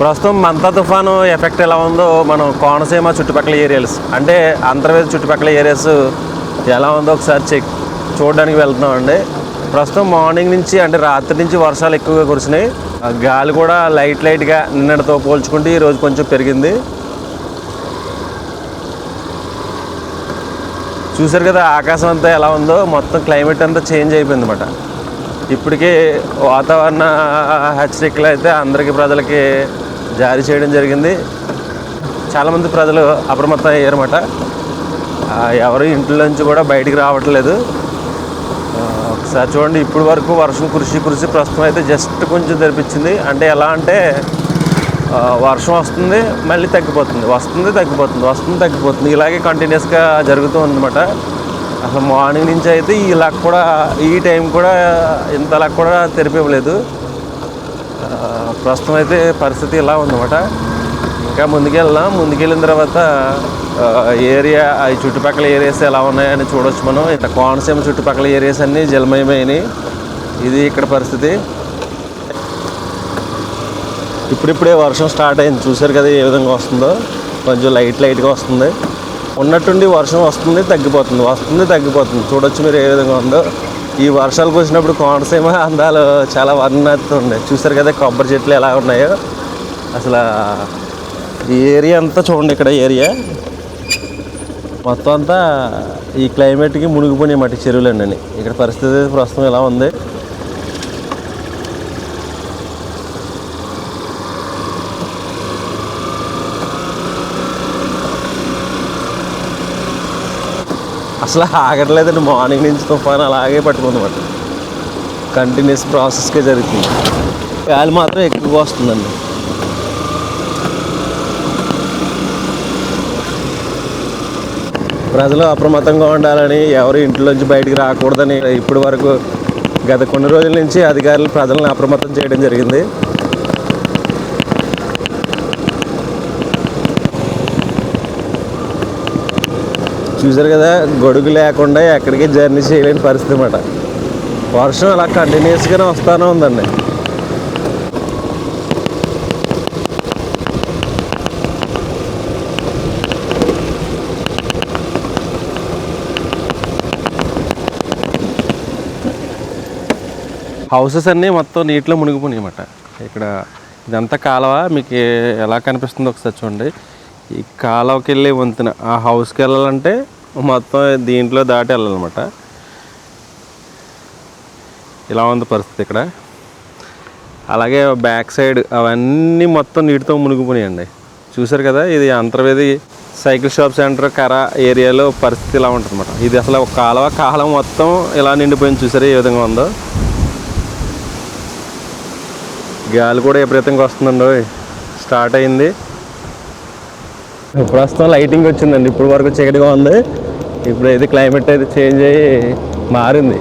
ప్రస్తుతం మంతా తుఫాను ఎఫెక్ట్ ఎలా ఉందో మనం కోనసీమ చుట్టుపక్కల ఏరియాస్ అంటే ఆంధ్రప్రదేశ్ చుట్టుపక్కల ఏరియాస్ ఎలా ఉందో ఒకసారి చెక్ చూడడానికి వెళ్తున్నామండి ప్రస్తుతం మార్నింగ్ నుంచి అంటే రాత్రి నుంచి వర్షాలు ఎక్కువగా కురిసినాయి. ఆ గాలి కూడా లైట్ లైట్గా నిన్నటితో పోల్చుకుంటే ఈ రోజు కొంచెం పెరిగింది. చూసారు కదా ఆకాశం అంతా ఎలా ఉందో? మొత్తం క్లైమేట్ అంతా చేంజ్ అయిపోయింది అనమాట ఇప్పటికే వాతావరణ హెచ్చరికలు అయితే అందరికీ ప్రజలకి జారీ చేయడం జరిగింది. చాలామంది ప్రజలు అప్రమత్తం అయ్యారన్నమాట. ఎవరు ఇంట్లోంచి కూడా బయటికి రావట్లేదు. ఒకసారి చూడండి ఇప్పుడు వరకు వర్షం కురిసి కురిసి ప్రస్తుతం అయితే జస్ట్ కొంచెం తెరిపించింది. అంటే ఎలా అంటే వర్షం వస్తుంది మళ్ళీ తగ్గిపోతుంది. వస్తుంది తగ్గిపోతుంది వస్తుంది తగ్గిపోతుంది. ఇలాగే కంటిన్యూస్గా జరుగుతూ ఉందన్నమాట. అసలు మార్నింగ్ నుంచి అయితే ఇలా కూడా ఈ టైం కూడా ఇంతలా కూడా తెరిపివ్వలేదు ప్రస్తుతం అయితే పరిస్థితి ఇలా ఉందన్నమాట. ఇంకా ముందుకెళ్దాం. ముందుకెళ్ళిన తర్వాత ఏరియా ఈ చుట్టుపక్కల ఏరియాస్ ఎలా ఉన్నాయని చూడొచ్చు మనం. ఇట్లా కోనసీమ చుట్టుపక్కల ఏరియాస్ అన్నీ జలమయమైనవి ఇది ఇక్కడ పరిస్థితి. ఇప్పుడిప్పుడే వర్షం స్టార్ట్ అయింది. చూసారు కదా ఏ విధంగా వస్తుందో. కొంచెం లైట్ లైట్గా వస్తుంది. ఉన్నట్టుండి వర్షం వస్తుంది తగ్గిపోతుంది. వస్తుంది తగ్గిపోతుంది. చూడొచ్చు మీరు ఏ విధంగా ఉందో. ఈ వర్షాలు వచ్చినప్పుడు కోనసీమ అందాలు చాలా వర్ణత చూసారు కదా కొబ్బరి చెట్లు ఎలా ఉన్నాయో? అసలు ఈ ఏరియా అంతా చూడండి ఇక్కడ ఏరియా. మొత్తం అంతా ఈ క్లైమేట్కి మునిగిపోయినాయి మట్టి చెరువులండి ఇక్కడ పరిస్థితి ప్రస్తుతం ఎలా ఉంది? అసలు ఆగట్లేదండి. మార్నింగ్ నుంచి తుఫాన్ అలాగే పట్టుకుందన్నమాట కంటిన్యూస్ ప్రాసెస్కే జరుగుతుంది. గాలి మాత్రం ఎక్కువగా వస్తుందండి. ప్రజలు అప్రమత్తంగా ఉండాలని ఎవరు ఇంట్లోంచి బయటికి రాకూడదని ఇప్పటి వరకు గత కొన్ని రోజుల నుంచి అధికారులు ప్రజలను అప్రమత్తం చేయడం జరిగింది. చూసారు కదా గొడుగు లేకుండా ఎక్కడికి జర్నీ చేయలేని పరిస్థితి అన్నమాట. వర్షం అలా కంటిన్యూస్గానే వస్తానే ఉందండి. హౌసెస్ అన్నీ మొత్తం నీటిలో మునిగిపోయినాయి అన్నమాట. ఇక్కడ ఇదంతా కాలువ మీకు ఎలా కనిపిస్తుందో ఒకసారి చూడండి. ఈ కాలువకి వెళ్ళే వంతున ఆ హౌస్కి వెళ్ళాలంటే మొత్తం దీంట్లో దాటి వెళ్ళాలన్నమాట. ఇలా ఉంది పరిస్థితి ఇక్కడ. అలాగే బ్యాక్ సైడ్ అవన్నీ మొత్తం నీటితో మునిగిపోయాయండి చూసారు కదా ఇది అంతర్వేది సైకిల్ షాప్ సెంటర్ కర ఏరియాలో పరిస్థితి ఇలా ఉంటుంది ఇది అసలు ఒక కాలువ కాలం మొత్తం ఇలా నిండిపోయింది చూసారు ఏ విధంగా ఉందో? గాలి కూడా విపరీతంగా వస్తుందండి స్టార్ట్ అయింది. ప్రస్తుతం లైటింగ్ వచ్చిందండి. ఇప్పుడు వరకు చీకటిగా ఉంది. ఇప్పుడు అయితే క్లైమేట్ అయితే చేంజ్ అయ్యి మారింది.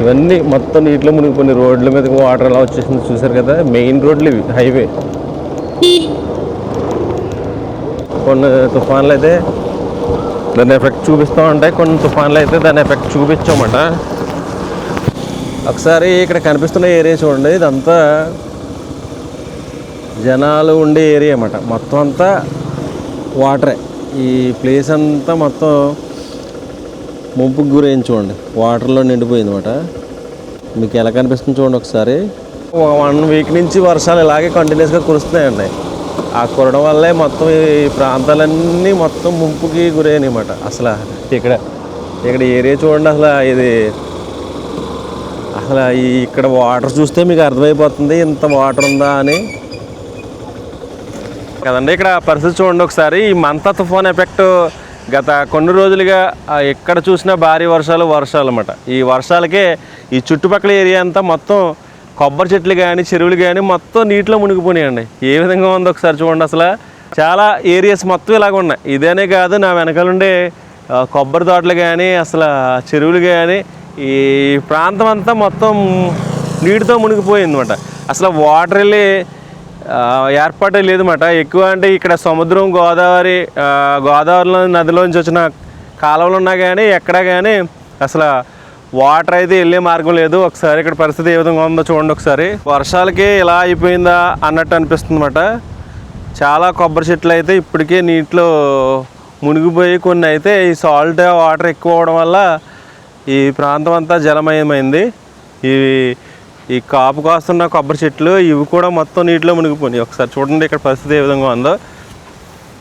ఇవన్నీ మొత్తం నీటిలో మునిగిపోయినాయి. రోడ్ల మీదకి వాటర్ ఎలా వచ్చేసింది. చూసారు కదా మెయిన్ రోడ్లు ఇవి హైవే కొన్ని తుఫాన్లు అయితే దాని ఎఫెక్ట్ చూపిస్తూ ఉంటాయి. కొన్ని తుఫాన్లు అయితే దాని ఎఫెక్ట్ చూపించమాట. ఒకసారి ఇక్కడ కనిపిస్తున్న ఏరియా చూడండి. ఇదంతా జనాలు ఉండే ఏరియా అన్నమాట. మొత్తం అంతా వాటరే. ఈ ప్లేస్ అంతా మొత్తం ముంపుకు గురైంది చూడండి. వాటర్లో నిండిపోయింది అనమాట మీకు ఎలా కనిపిస్తుంది చూడండి ఒకసారి. వన్ వీక్ నుంచి వర్షాలు ఇలాగే కంటిన్యూస్గా కురుస్తున్నాయండి ఆ కురడం వల్లే మొత్తం ఈ ప్రాంతాలన్నీ మొత్తం ముంపుకి గురయ్యాయి అనమాట అసలు ఇక్కడ ఇక్కడ ఏరియా చూడండి అసలు ఇది. అసలు ఈ ఇక్కడ వాటర్ చూస్తే మీకు అర్థమైపోతుంది ఇంత వాటర్ ఉందా అని. కదండి. ఇక్కడ పరిస్థితి చూడండి ఒకసారి. ఈ మంత తుఫాన్ ఎఫెక్ట్ గత కొన్ని రోజులుగా ఎక్కడ చూసినా భారీ వర్షాలు వర్షాలు అన్నమాట. ఈ వర్షాలకే ఈ చుట్టుపక్కల ఏరియా అంతా మొత్తం కొబ్బరి చెట్లు కానీ చెరువులు కానీ మొత్తం నీటిలో మునిగిపోయినాయండి. ఏ విధంగా ఉందో ఒకసారి చూడండి అసలు. చాలా ఏరియాస్ మొత్తం ఇలాగ ఉన్నాయి. ఇదేనే కాదు నా వెనకాలండే కొబ్బరి తోటలు కానీ అసలు చెరువులు కానీ ఈ ప్రాంతం అంతా మొత్తం నీటితో మునిగిపోయింది అనమాట అసలు వాటర్ వెళ్ళి ఏర్పాటే లేదన్నమాట. ఎక్కువ అంటే ఇక్కడ సముద్రం గోదావరి గోదావరిలో నదిలోంచి వచ్చిన కాలువలు ఉన్నా కానీ ఎక్కడా కానీ అసలు వాటర్ అయితే వెళ్ళే మార్గం లేదు. ఒకసారి ఇక్కడ పరిస్థితి ఏ విధంగా ఉందో చూడండి ఒకసారి. వర్షాలకి ఇలా అయిపోయిందా అన్నట్టు అనిపిస్తుంది అనమాట చాలా కొబ్బరి చెట్లు అయితే ఇప్పటికే నీటిలో మునిగిపోయి కొన్ని అయితే ఈ సాల్ట్ వాటర్ ఎక్కువ అవడం వల్ల ఈ ప్రాంతం అంతా జలమయమైంది. ఈ ఈ కాపు కాస్తున్న కొబ్బరి చెట్లు ఇవి కూడా మొత్తం నీటిలో మునిగిపోయినాయి. ఒకసారి చూడండి ఇక్కడ పరిస్థితి ఏ విధంగా ఉందో.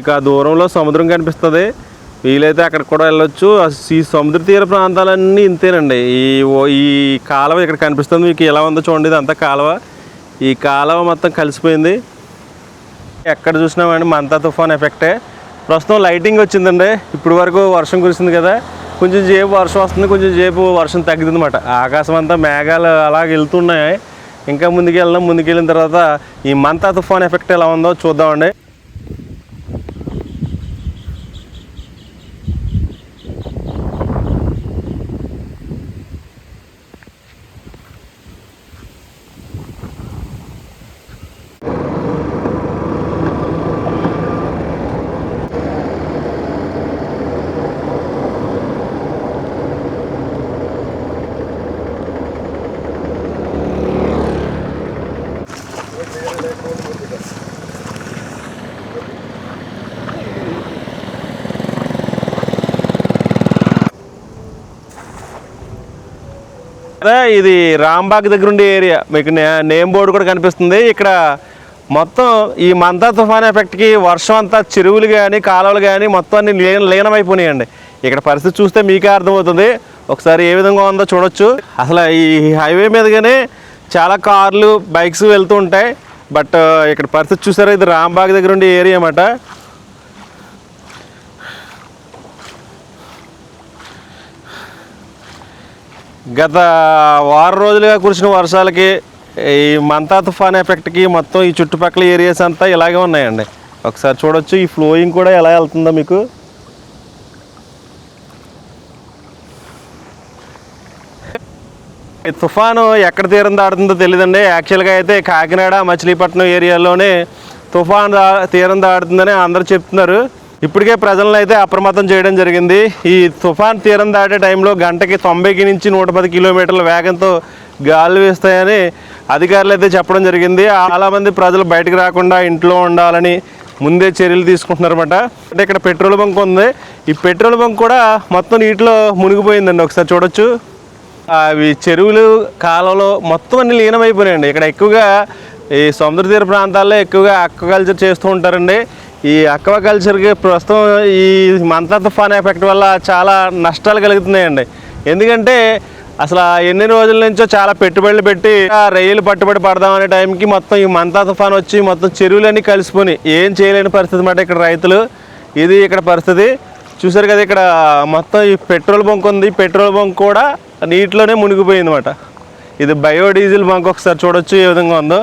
ఇక దూరంలో సముద్రం కనిపిస్తుంది. వీలైతే అక్కడ కూడా వెళ్ళొచ్చు. ఈ సముద్ర తీర ప్రాంతాలన్నీ ఇంతేనండి. ఈ ఈ కాలువ ఇక్కడ కనిపిస్తుంది. మీకు ఎలా ఉందో చూడండి. ఇదంతా కాలువ. ఈ కాలువ మొత్తం కలిసిపోయింది. ఎక్కడ చూసినామండి మంతా తుఫాన్ ఎఫెక్టే. ప్రస్తుతం లైటింగ్ వచ్చిందండి. ఇప్పుడు వరకు వర్షం కురిసింది కదా. కొంచెం సేపు వర్షం వస్తుంది కొంచెం సేపు వర్షం తగ్గుతుంది అనమాట ఆకాశం అంతా మేఘాలు అలాగ వెళ్తున్నాయి. ఇంకా ముందుకు వెళ్దాం ముందుకు వెళ్ళిన తర్వాత ఈ మంతా తుఫాన్ ఎఫెక్ట్ ఎలా ఉందో చూద్దామండి. ఇది రాంబాగ్ దగ్గర ఉండే ఏరియా. మీకు నే- నేమ్ బోర్డు కూడా కనిపిస్తుంది. ఇక్కడ మొత్తం ఈ మంతా తుఫాన్ ఎఫెక్ట్కి వర్షం అంతా చెరువులు కానీ కాలువలు కానీ మొత్తం అన్ని లీన లీనమైపోయినాయండి. ఇక్కడ పరిస్థితి చూస్తే మీకే అర్థమవుతుంది. ఒకసారి ఏ విధంగా ఉందో చూడొచ్చు. అసలు ఈ హైవే మీదగానే చాలా కార్లు బైక్స్ వెళ్తూ ఉంటాయి. బట్ ఇక్కడ పరిస్థితి చూసారా? ఇది రాంబాగ్ దగ్గర ఉండే ఏరియా అన్నమాట. గత వారం రోజులుగా కురిసిన వర్షాలకి ఈ మంతా తుఫాన్ ఎఫెక్ట్కి మొత్తం ఈ చుట్టుపక్కల ఏరియాస్ అంతా ఇలాగే ఉన్నాయండి. ఒకసారి చూడొచ్చు ఈ ఫ్లోయింగ్ కూడా ఎలా వెళ్తుందో మీకు. ఈ తుఫాను ఎక్కడ తీరం దాడుతుందో తెలియదండి యాక్చువల్గా అయితే కాకినాడ మచిలీపట్నం ఏరియాలోనే తుఫాన్ తీరం దాడుతుందని అందరూ చెప్తున్నారు. ఇప్పటికే ప్రజలను అయితే అప్రమత్తం చేయడం జరిగింది. ఈ తుఫాన్ తీరం దాటే టైంలో గంటకి తొంభైకి నుంచి నూట పది కిలోమీటర్ల వేగంతో గాలి వేస్తాయని అధికారులు అయితే చెప్పడం జరిగింది. చాలామంది ప్రజలు బయటకు రాకుండా ఇంట్లో ఉండాలని ముందే చర్యలు తీసుకుంటున్నారన్నమాట. అంటే ఇక్కడ పెట్రోల్ బంక్ ఉంది. ఈ పెట్రోల్ బంక్ కూడా మొత్తం నీటిలో మునిగిపోయిందండి. ఒకసారి చూడొచ్చు. అవి చెరువులు కాలంలో మొత్తం అన్ని లీనమైపోయినాయండి. ఇక్కడ ఎక్కువగా ఈ సముద్ర తీర ప్రాంతాల్లో ఎక్కువగా అక్వాకల్చర్ చేస్తూ ఉంటారండి. ఈ అక్వాకల్చర్కి ప్రస్తుతం ఈ మంతా తుఫాన్ ఎఫెక్ట్ వల్ల చాలా నష్టాలు కలుగుతున్నాయండి. ఎందుకంటే అసలు ఎన్ని రోజుల నుంచో చాలా పెట్టుబడులు పెట్టి ఆ రొయ్యలు పట్టుబడి పడదామనే టైంకి మొత్తం ఈ మంతా తుఫాన్ వచ్చి మొత్తం చెరువులన్నీ కలిసిపోయి ఏం చేయలేని పరిస్థితి అన్నమాట ఇక్కడ రైతులు. ఇది ఇక్కడ పరిస్థితి. చూసారు కదా ఇక్కడ మొత్తం ఈ పెట్రోల్ బంక్ ఉంది. పెట్రోల్ బంక్ కూడా నీటిలోనే మునిగిపోయింది అనమాట ఇది బయోడీజిల్ బంక్ ఒకసారి చూడొచ్చు ఏ విధంగా ఉందో.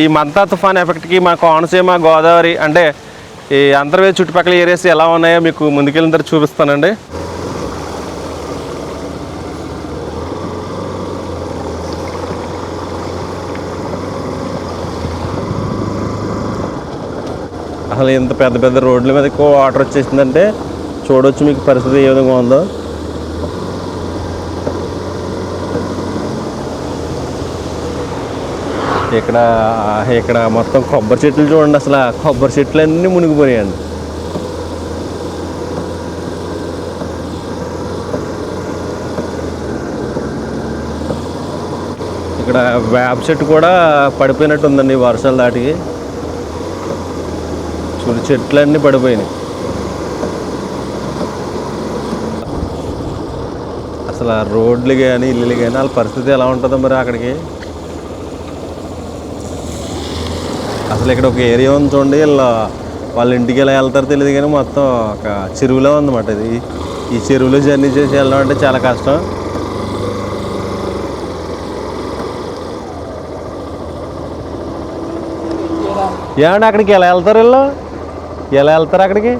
ఈ మంతా తుఫాన్ ఎఫెక్ట్కి మా కోనసీమ గోదావరి అంటే ఈ అంతర్వేది చుట్టుపక్కల ఏరియాస్ ఎలా ఉన్నాయో మీకు ముందుకెళ్ళిన తర్వాత చూపిస్తానండి. అసలు ఇంత పెద్ద పెద్ద రోడ్ల మీద ఎక్కువ వాటర్ వచ్చేసిందంటే చూడొచ్చు మీకు పరిస్థితి ఏ విధంగా ఉందో. ఇక్కడ ఇక్కడ మొత్తం కొబ్బరి చెట్లు చూడండి అసలు. కొబ్బరి చెట్లు అన్నీ మునిగిపోయాయండి ఇక్కడ వేప చెట్టు కూడా పడిపోయినట్టు ఉందండి వర్షాలు దాటికి. చూడు చెట్లన్నీ పడిపోయినాయి. అసలు ఆ రోడ్లు కానీ ఇల్లులు కానీ వాళ్ళ పరిస్థితి ఎలా ఉంటుందో మరి అక్కడికి. అసలు ఇక్కడ ఒక ఏరియా ఉంది చూడండి వీళ్ళ వాళ్ళ ఇంటికి ఎలా వెళ్తారో తెలియదు కానీ మొత్తం ఒక చెరువులో ఉందన్నమాట ఇది. ఈ చెరువులో జర్నీ చేసి వెళ్ళడం అంటే చాలా కష్టం. ఏమండి అక్కడికి ఎలా వెళ్తారు వీళ్ళు? ఎలా వెళ్తారు అక్కడికి?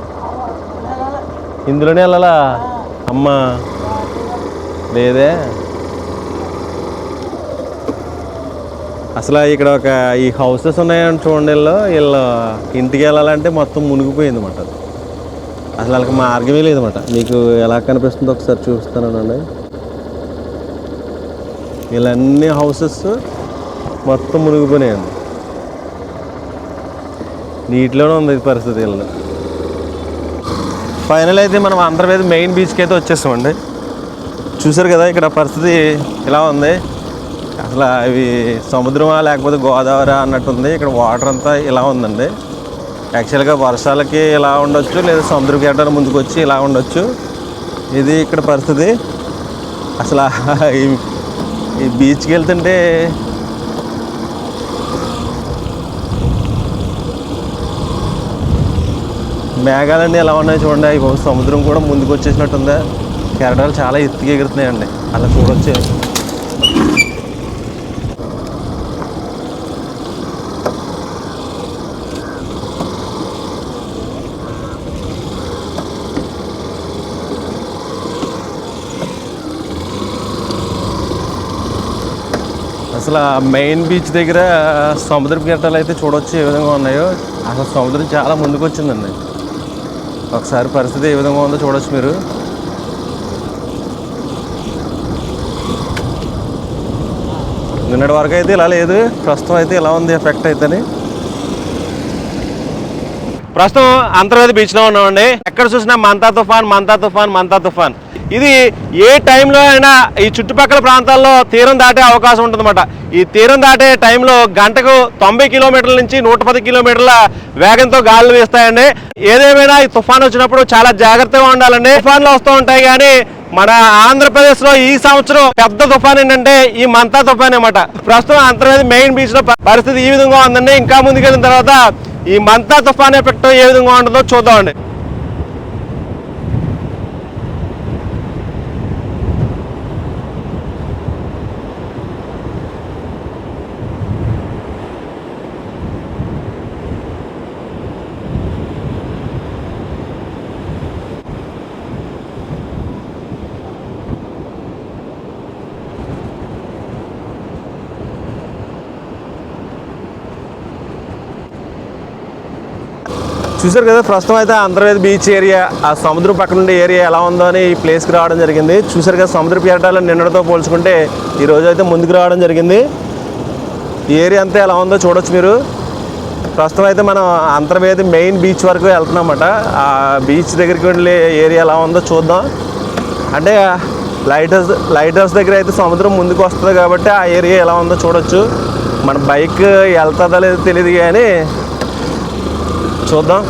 ఇందులోనే వెళ్ళాలా? అమ్మ లేదే? అసలు ఇక్కడ ఒక ఈ హౌసెస్ ఉన్నాయని చూడండి వీళ్ళు. వీళ్ళు ఇంటికి వెళ్ళాలంటే మొత్తం మునిగిపోయింది అనమాట అసలు వాళ్ళకి మార్గమే లేదన్నమాట. మీకు ఎలా కనిపిస్తుందో ఒకసారి చూపిస్తానండి వీళ్ళన్నీ హౌసెస్ మొత్తం మునిగిపోయినాయండి నీటిలోనే ఉంది ఈ పరిస్థితి వీళ్ళు. ఫైనల్ అయితే మనం ఆంధ్రప్రదేశ్ మెయిన్ బీచ్కి అయితే వచ్చేస్తామండి చూసారు కదా ఇక్కడ పరిస్థితి ఇలా ఉంది? అసలు అవి సముద్రమా లేకపోతే గోదావరి అన్నట్టుంది. ఇక్కడ వాటర్ అంతా ఇలా ఉందండి. యాక్చువల్గా వర్షాలకి ఇలా ఉండొచ్చు లేదా సముద్ర గడ్డల ముందుకు వచ్చి ఇలా ఉండొచ్చు. ఇది ఇక్కడ పరిస్థితి. అసలు ఈ బీచ్కి వెళ్తుంటే మేఘాలన్నీ ఎలా ఉన్నాయి చూడండి. అవి సముద్రం కూడా ముందుకు వచ్చేసినట్టుందా కెరటాలు చాలా ఎత్తుగా ఎగురుతున్నాయండి. అలా చూడొచ్చు. అసలు మెయిన్ బీచ్ దగ్గర సముద్రపు కెరటాలు అయితే చూడొచ్చు ఏ విధంగా ఉన్నాయో. అసలు సముద్రం చాలా ముందుకు వచ్చిందండి. ఒకసారి పరిస్థితి ఏ విధంగా ఉందో చూడొచ్చు మీరు. నిన్నటి వరకు అయితే ఇలా లేదు. ప్రస్తుతం అయితే ఇలా ఉంది ఎఫెక్ట్ అయితేని. ప్రస్తుతం అంతర్వేది బీచ్లో ఉన్నామండి. ఎక్కడ చూసినా మంతా తుఫాన్ మంతా తుఫాన్ మంతా తుఫాన్. ఇది ఏ టైంలో అయినా ఈ చుట్టుపక్కల ప్రాంతాల్లో తీరం దాటే అవకాశం ఉంటుందన్నమాట. ఈ తీరం దాటే టైంలో గంటకు తొంభై కిలోమీటర్ల నుంచి నూట పది కిలోమీటర్ల వేగంతో గాలులు వీస్తాయండి. ఏదేమైనా ఈ తుఫాన్ వచ్చినప్పుడు చాలా జాగ్రత్తగా ఉండాలండి. తుఫాన్లు వస్తూ ఉంటాయి కానీ మన ఆంధ్రప్రదేశ్లో ఈ సంవత్సరం పెద్ద తుఫాన్ ఏంటంటే ఈ మంతా తుఫాన్ అనమాట ప్రస్తుతం అంతర్వేది మెయిన్ బీచ్లో పరిస్థితి ఈ విధంగా ఉందండి. ఇంకా ముందుకెళ్ళిన తర్వాత ఈ మంతా తుఫాన్ ఎఫెక్ట్ ఏ విధంగా ఉంటుందో చూద్దామండి. చూసారు కదా ప్రస్తుతం అయితే ఆంధ్రప్రదేశ్ బీచ్ ఏరియా ఆ సముద్రం పక్కన ఉండే ఏరియా ఎలా ఉందో అని ఈ ప్లేస్కి రావడం జరిగింది. చూసారు కదా సముద్ర పర్యటాలు నిన్నటితో పోల్చుకుంటే ఈరోజు అయితే ముందుకు రావడం జరిగింది. ఈ ఏరియా అంతా ఎలా ఉందో చూడొచ్చు మీరు. ప్రస్తుతం అయితే మనం అంతర్వేది మెయిన్ బీచ్ వరకు వెళ్తున్నామట. ఆ బీచ్ దగ్గరికి వెళ్ళే ఏరియా ఎలా ఉందో చూద్దాం. అంటే లైట్ హౌస్ లైట్ హౌస్ దగ్గర అయితే సముద్రం ముందుకు వస్తుంది కాబట్టి ఆ ఏరియా ఎలా ఉందో చూడొచ్చు. మన బైక్ వెళ్తుందో లేదో తెలియదు కానీ చూద్దాం.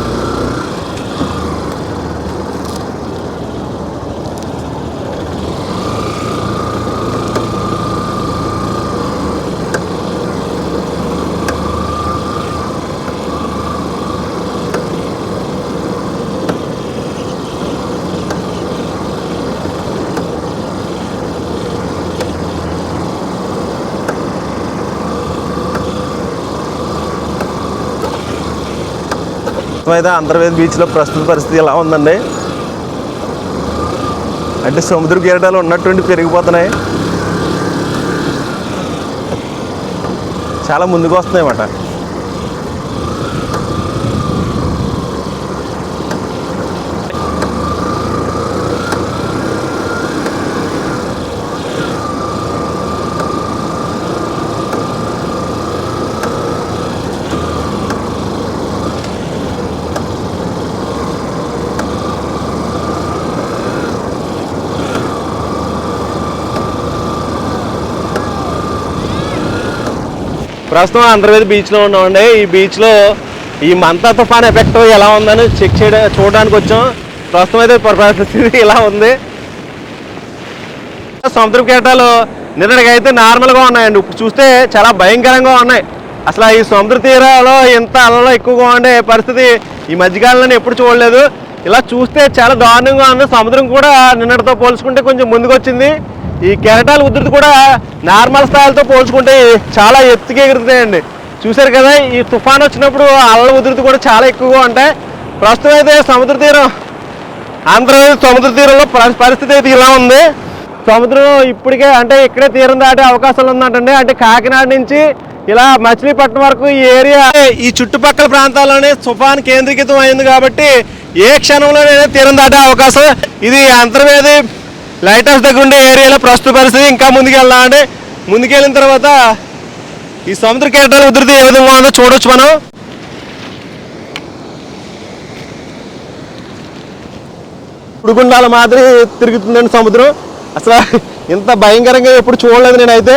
మొత్తం అయితే అంతర్వేది బీచ్లో ప్రస్తుత పరిస్థితి ఎలా ఉందండి? అంటే సముద్ర కెరటాలు ఉన్నటువంటి పెరిగిపోతున్నాయి. చాలా ముందుకు వస్తున్నాయి అన్నమాట ప్రస్తుతం అంతర్వేది బీచ్లో ఉన్నామండి. ఈ బీచ్లో ఈ మంతా తుఫాన్ ఎఫెక్ట్ ఎలా ఉందని చెక్ చేయడం చూడడానికి వచ్చాం. ప్రస్తుతం అయితే పరిస్థితి ఇలా ఉంది. సముద్ర కేటాలు నిన్నటికైతే నార్మల్గా ఉన్నాయండి. ఇప్పుడు చూస్తే చాలా భయంకరంగా ఉన్నాయి. అసలు ఈ సముద్ర తీరాలో ఇంత అలలో ఎక్కువగా ఉండే పరిస్థితి ఈ మధ్యకాలంలో ఎప్పుడు చూడలేదు. ఇలా చూస్తే చాలా దారుణంగా ఉంది. సముద్రం కూడా నిన్నటితో పోల్చుకుంటే కొంచెం ముందుకు వచ్చింది ఈ కెరటాల ఉధృతి కూడా నార్మల్ స్థాయిలతో పోల్చుకుంటే చాలా ఎత్తుకి ఎగురుతాయండి చూశారు కదా ఈ తుఫాన్ వచ్చినప్పుడు అలల ఉధృతి కూడా చాలా ఎక్కువగా ఉంటాయి. ప్రస్తుతం అయితే సముద్ర తీరం ఆంధ్రప్రదేశ్ సముద్ర తీరంలో పరిస్థితి అయితే ఇలా ఉంది. సముద్రం ఇప్పటికే అంటే ఇక్కడే తీరం దాటే అవకాశాలు ఉందంటండి. అంటే కాకినాడ నుంచి ఇలా మచిలీపట్నం వరకు ఈ ఏరియా ఈ చుట్టుపక్కల ప్రాంతాల్లోనే తుఫాన్ కేంద్రీకృతం అయింది కాబట్టి ఏ క్షణంలోనైనా తీరం దాటే అవకాశం. ఇది అంతర్వేది లైట్ హౌస్ దగ్గర ఉండే ఏరియాలో ప్రస్తుత పరిస్థితి ఇంకా ముందుకు వెళ్దామంటే ముందుకెళ్ళిన తర్వాత ఈ సముద్ర కేటాల ఉధృతి ఏ విధంగా ఉందో చూడొచ్చు మనం. ఉడుకుండాల మాదిరి తిరుగుతుందండి సముద్రం. అసలు ఇంత భయంకరంగా ఎప్పుడు చూడలేదు నేనైతే.